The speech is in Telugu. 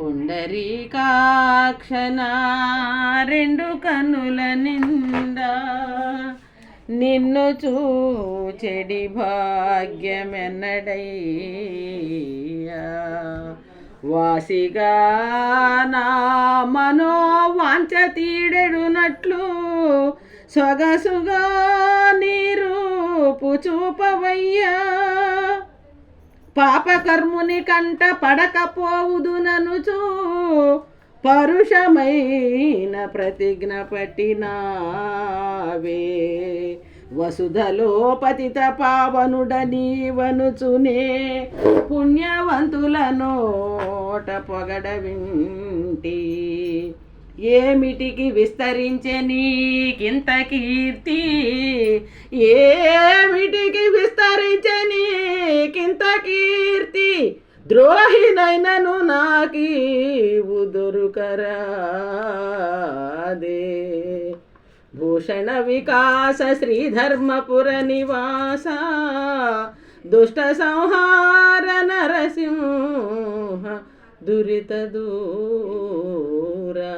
పుండరీకాక్షణ రెండు కన్నుల నిండా నిన్ను చూచెడి భాగ్యమెన్నడయ్యా. వాసిగా నా మనో వాంచ తీడెడునట్లు సొగసుగా నీరు చూపవయ్యా. పాపకర్ముని కంట పడకపోవుదు ననుచు. పరుషమైన ప్రతిజ్ఞ పట్టినావే. వసుధలో పతిత పావనుడనీవనుచునే నీవనుచునే పుణ్యవంతుల పొగడ వింటి. ఏమిటికి విస్తరించే నీకింత కీర్తి? ఏ ద్రోహినైనను నాకీవు దొరుకరాదే భూషణ వికాస శ్రీధర్మపుర నివాస దుష్ట సంహార నరసింహ దురిత దూరా